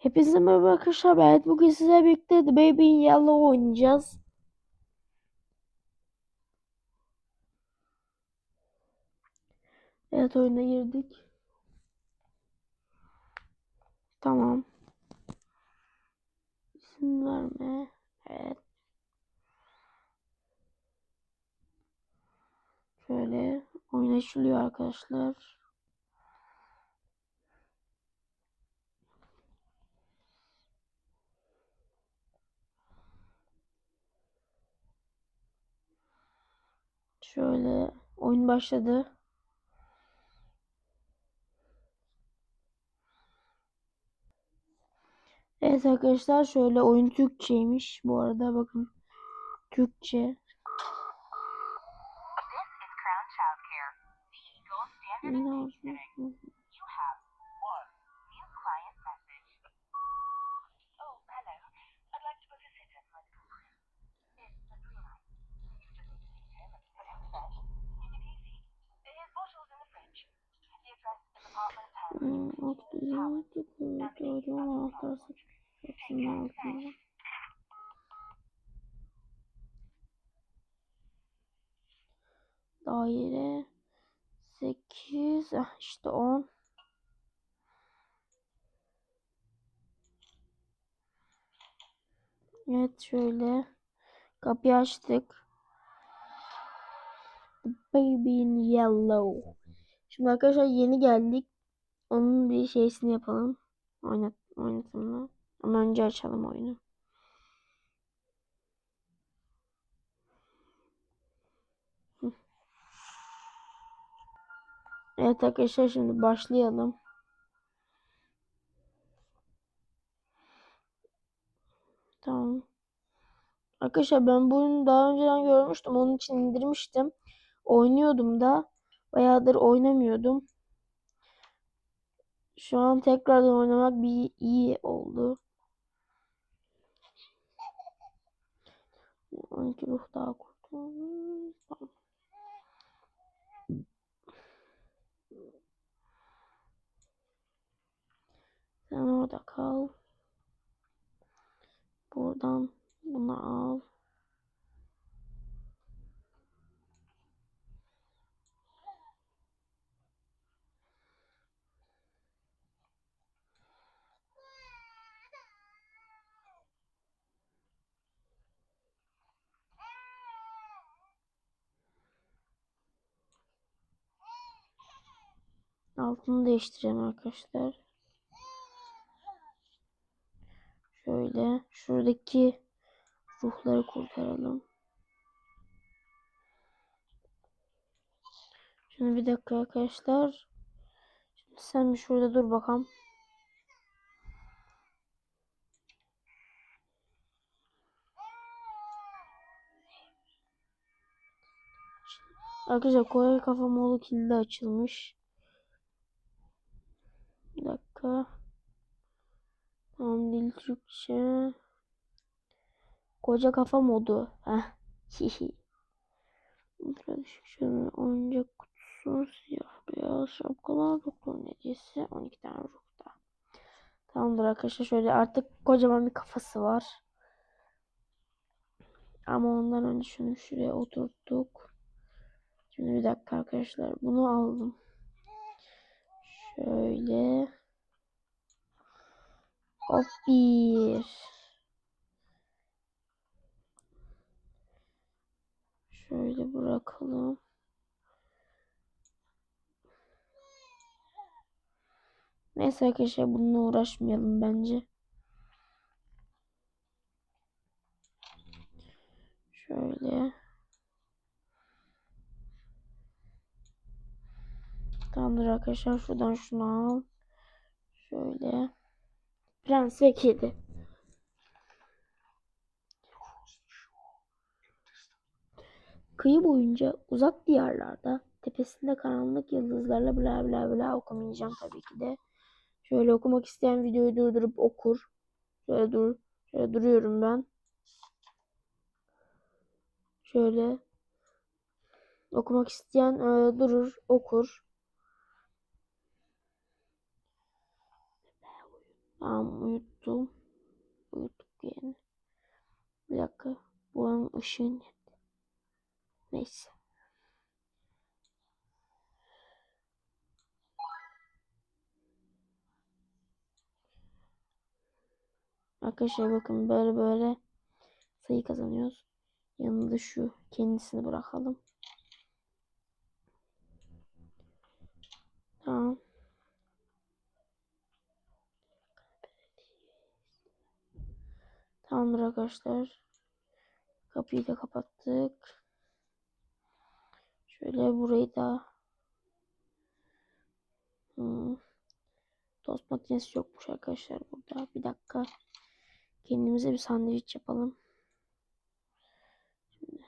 Hepinize merhaba arkadaşlar. Ben bugün size birlikte The Baby in Yellow oynayacağız. Evet oyuna girdik. Tamam. İsim verme. Evet. Şöyle oyun açılıyor arkadaşlar. Şöyle oyun başladı. Evet arkadaşlar şöyle oyun Türkçeymiş bu arada bakın. Türkçe. Ne speech apartment 10. Oksijen koridorun anahtar satışının altında. Daire 8 ah işte 10 Evet şöyle kapıyı açtık. The Baby in Yellow. Şimdi arkadaşlar yeni geldik. Onun bir şeysini yapalım. Oynat, oynatımla. Ama önce açalım oyunu. Evet arkadaşlar şimdi başlayalım. Tamam. Arkadaşlar ben bu daha önceden görmüştüm. Onun için indirmiştim. Oynuyordum da. Bayağıdır oynamıyordum. Şu an tekrardan oynamak bir iyi oldu. 12 ruh daha kurtulmuş. Tamam. Sen orada kal. Buradan bunu al. Altını değiştireceğim arkadaşlar. Şöyle şuradaki ruhları kurtaralım. Şimdi bir dakika arkadaşlar. Şimdi sen bir şurada dur bakalım. Arkadaşlar Kore Kafamoğlu kilidi açılmış. Dakika. Tamam dil Türkçe. Koca kafa modu. Heh. Hihi. Ultra düşük oyuncak kutusu siyah beyaz şapkalar doktorun hediyesi 12 tane ruhta. Tamamdır arkadaşlar şöyle artık kocaman bir kafası var. Ama ondan önce şunu şuraya oturttuk. Şimdi bir dakika arkadaşlar bunu aldım. Şöyle. Hop bir. Şöyle bırakalım. Neyse arkadaşlar bununla uğraşmayalım bence. Şöyle. Tamamdır arkadaşlar şuradan şunu al. Şöyle. Prens ve kedi. Kıyı boyunca uzak diyarlarda tepesinde karanlık yıldızlarla bla bla bla okumayacağım tabii ki de. Şöyle okumak isteyen videoyu durdurup okur. Şöyle dur. Şöyle duruyorum ben. Şöyle okumak isteyen e, durur, okur. Tamam uyuttum. Uyuttuk yani. Bir dakika. Buranın ışığı ne? Neyse. Arkadaşlar bakın böyle böyle sayı kazanıyoruz. Yanında şu kendisini bırakalım. Tamam. Tamamdır arkadaşlar. Kapıyı da kapattık. Şöyle burayı da hmm. Tost makinesi yokmuş arkadaşlar burada. Bir dakika. Kendimize bir sandviç yapalım. Şimdi.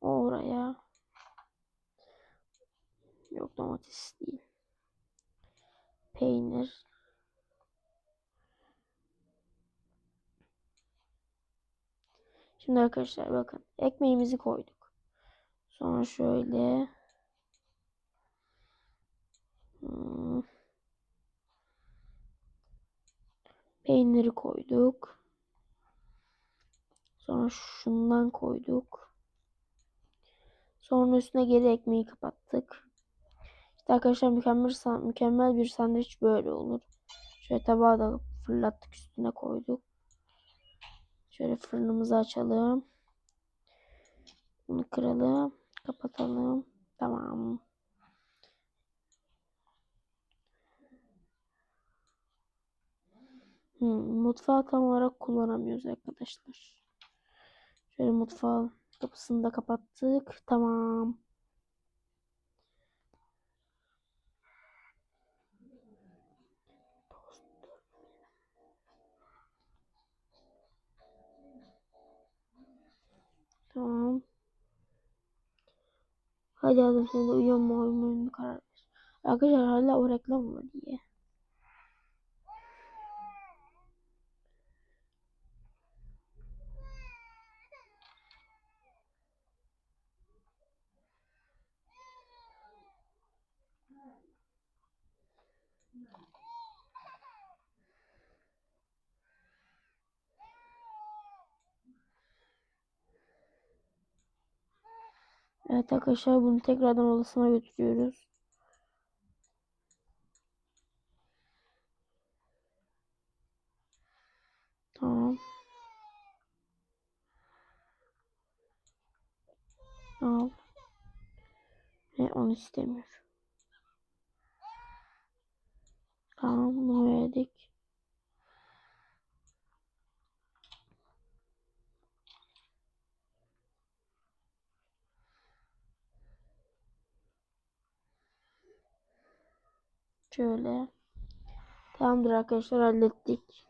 Oraya. Yok domates değil. Peynir. Şimdi arkadaşlar bakın. Ekmeğimizi koyduk. Sonra şöyle. Hmm. Peyniri koyduk. Sonra şundan koyduk. Sonra üstüne geri ekmeği kapattık. İşte arkadaşlar mükemmel, mükemmel bir sandviç böyle olur. Şöyle tabağı da fırlattık üstüne koyduk. Şöyle fırınımızı açalım. Bunu kıralım. Kapatalım. Tamam. Hmm, mutfağı tam olarak kullanamıyoruz arkadaşlar. Şöyle mutfağın kapısını da kapattık. Tamam. Tamam. Hadi adam sen de uyanma uyumayın karar ver. Arkadaşlar hala o reklam var diye. Evet arkadaşlar bunu tekrardan odasına götürüyoruz. Tamam. Al. Ve onu istemiyor. Tamam bunu verdik. Şöyle. Tamamdır arkadaşlar hallettik.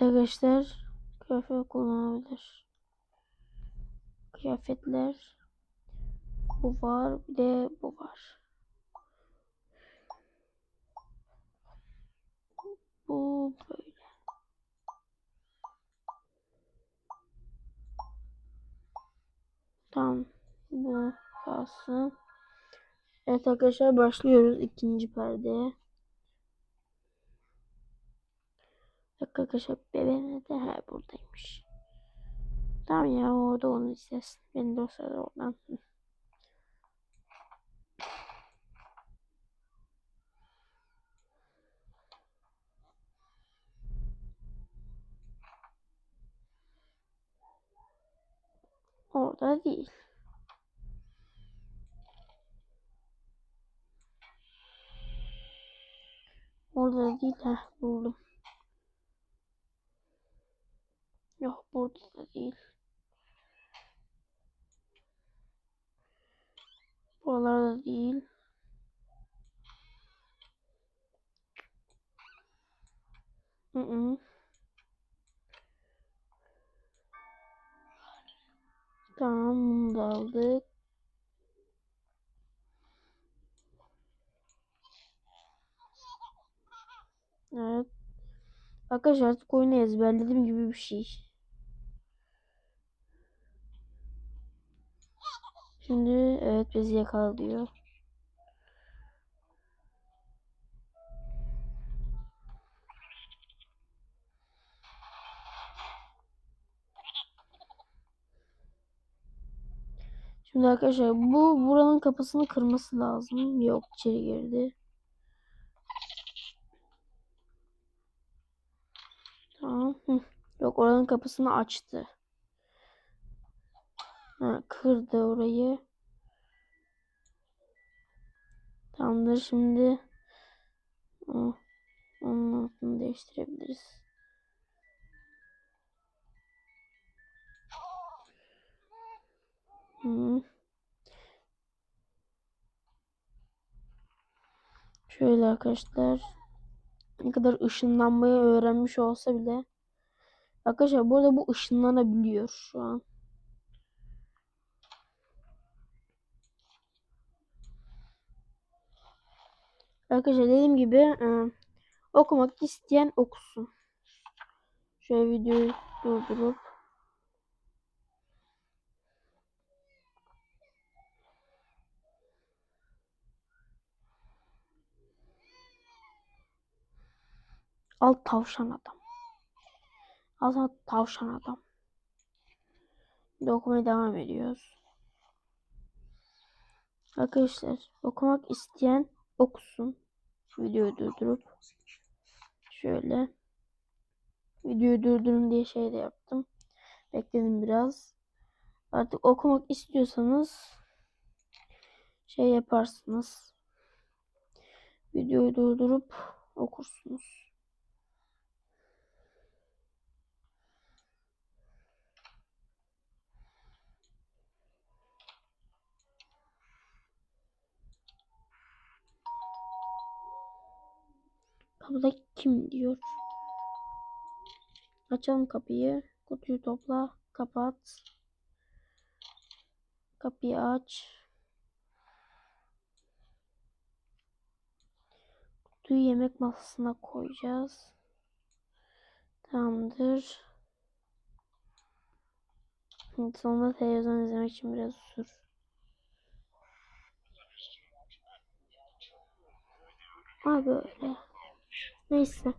Evet arkadaşlar kıyafet kullanabilir. Kıyafetler bu var bir de bu var. Bu böyle. Tamam bu kalsın. Evet arkadaşlar başlıyoruz ikinci perdeye. Dakika arkadaşlar bebeğim nerede? Ha buradaymış. Tamam ya orada onu izlesin. Ben de o sırada oradan. Orada değil. Orada değil. Heh buldum. Yok burada da değil. Buralarda değil. Hı -hı. Tamam bunu da aldık. Evet. Arkadaşlar artık oyunu ezberledim gibi bir şey. Şimdi evet bizi yakalıyor. Şimdi arkadaşlar bu buranın kapısını kırması lazım. Yok içeri girdi. Tamam. Yok oranın kapısını açtı. Ha, kırdı orayı. Tamamdır şimdi. Oh, onun altını değiştirebiliriz. Hı. Şöyle arkadaşlar. Ne kadar ışınlanmayı öğrenmiş olsa bile. Arkadaşlar burada bu ışınlanabiliyor şu an. Arkadaşlar dediğim gibi e, okumak isteyen okusun. Şöyle videoyu durdurup Al tavşan adam. Al sana tavşan adam. Şimdi okumaya devam ediyoruz. Arkadaşlar okumak isteyen okusun. Videoyu durdurup şöyle videoyu durdurun diye şey de yaptım. Bekledim biraz. Artık okumak istiyorsanız şey yaparsınız. Videoyu durdurup okursunuz. Kapıda kim diyor. Açalım kapıyı. Kutuyu topla. Kapat. Kapıyı aç. Kutuyu yemek masasına koyacağız. Tamamdır. Şimdi sonunda televizyon izlemek için biraz sür. Ha böyle. Neyse.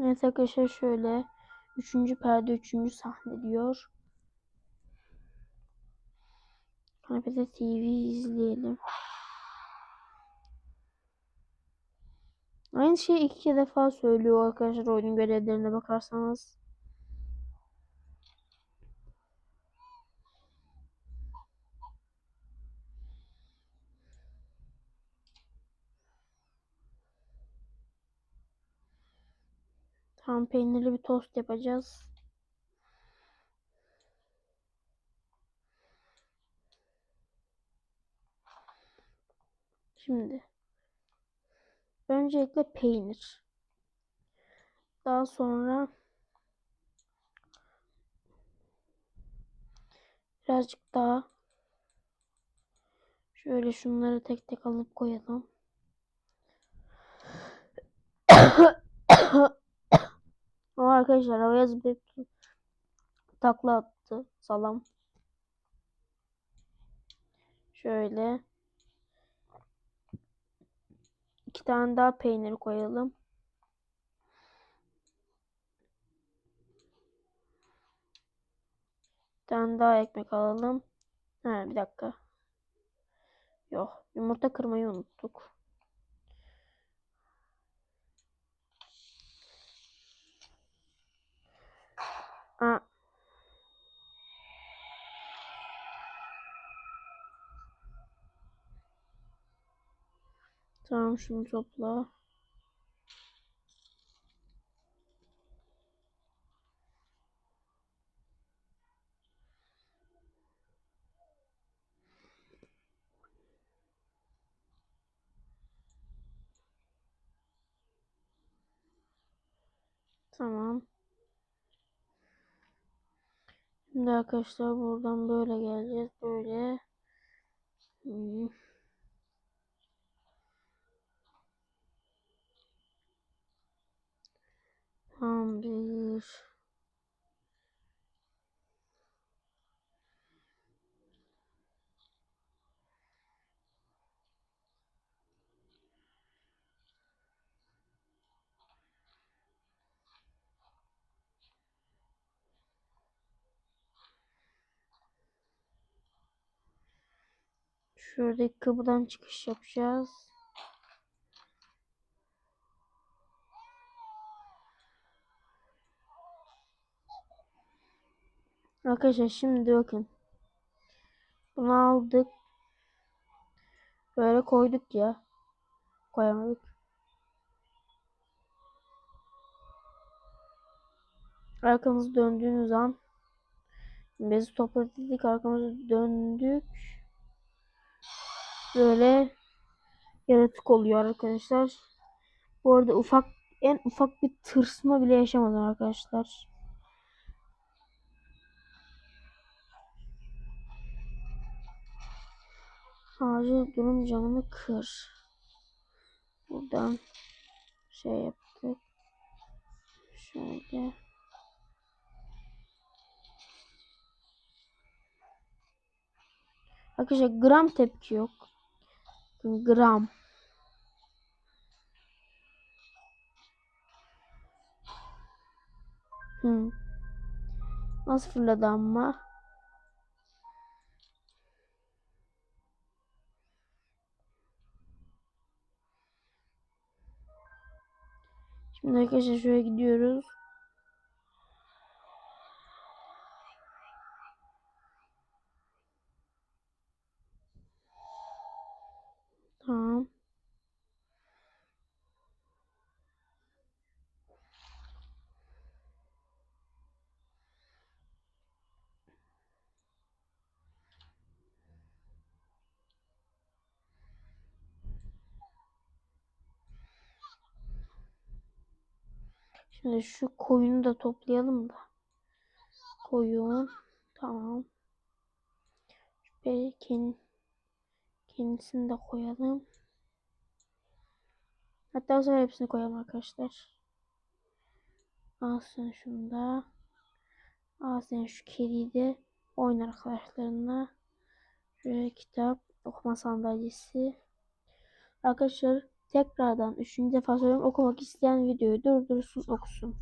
Evet arkadaşlar şöyle. Üçüncü perde, üçüncü sahne diyor. Kanepede TV izleyelim. Aynı şeyi iki defa söylüyor arkadaşlar oyunun görevlerine bakarsanız. Tam peynirli bir tost yapacağız. Şimdi öncelikle peynir. Daha sonra birazcık daha şöyle şunları tek tek alıp koyalım. Ama arkadaşlar havaya zıplayıp takla attı salam. Şöyle iki tane daha peynir koyalım. Bir tane daha ekmek alalım. Ha bir dakika. Yok yumurta kırmayı unuttuk. Aa. Tamam şunu topla. Tamam. Şimdi arkadaşlar buradan böyle geleceğiz. Böyle. Hmm. Tamamdır. Şuradaki kapıdan çıkış yapacağız. Arkadaşlar şimdi bakın. Bunu aldık. Böyle koyduk ya. Koyamadık. Arkamızı döndüğünüz an bezi topladık arkamızı döndük. Böyle yaratık oluyor arkadaşlar. Bu arada ufak en ufak bir tırsma bile yaşamadım arkadaşlar. Acil durum camını kır. Buradan şey yaptık. Şöyle. Arkadaşlar gram tepki yok. Gram. Hmm. Nasıl fırladı ama? Şimdi arkadaşlar şuraya gidiyoruz. Tamam. Şimdi şu koyunu da toplayalım da. Koyun. Tamam. Belki kendisini de koyalım. Hatta bu sefer hepsini koyalım arkadaşlar. Al sen şunu da. Al sen şu kediyi de. Oyun arkadaşlarına. Şöyle kitap. Okuma sandalyesi. Arkadaşlar tekrardan üçüncü defa söylüyorum. Okumak isteyen videoyu durdursun okusun.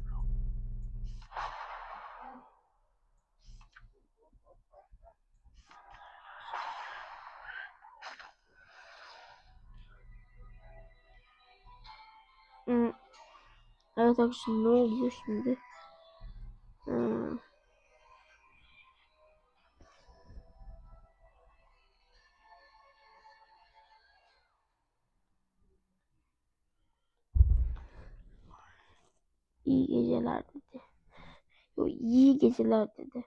Hmm. Evet arkadaşlar ne oluyor şimdi? Geceler dedi.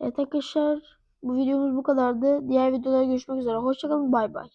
Evet arkadaşlar bu videomuz bu kadardı. Diğer videolarda görüşmek üzere. Hoşçakalın bay bay.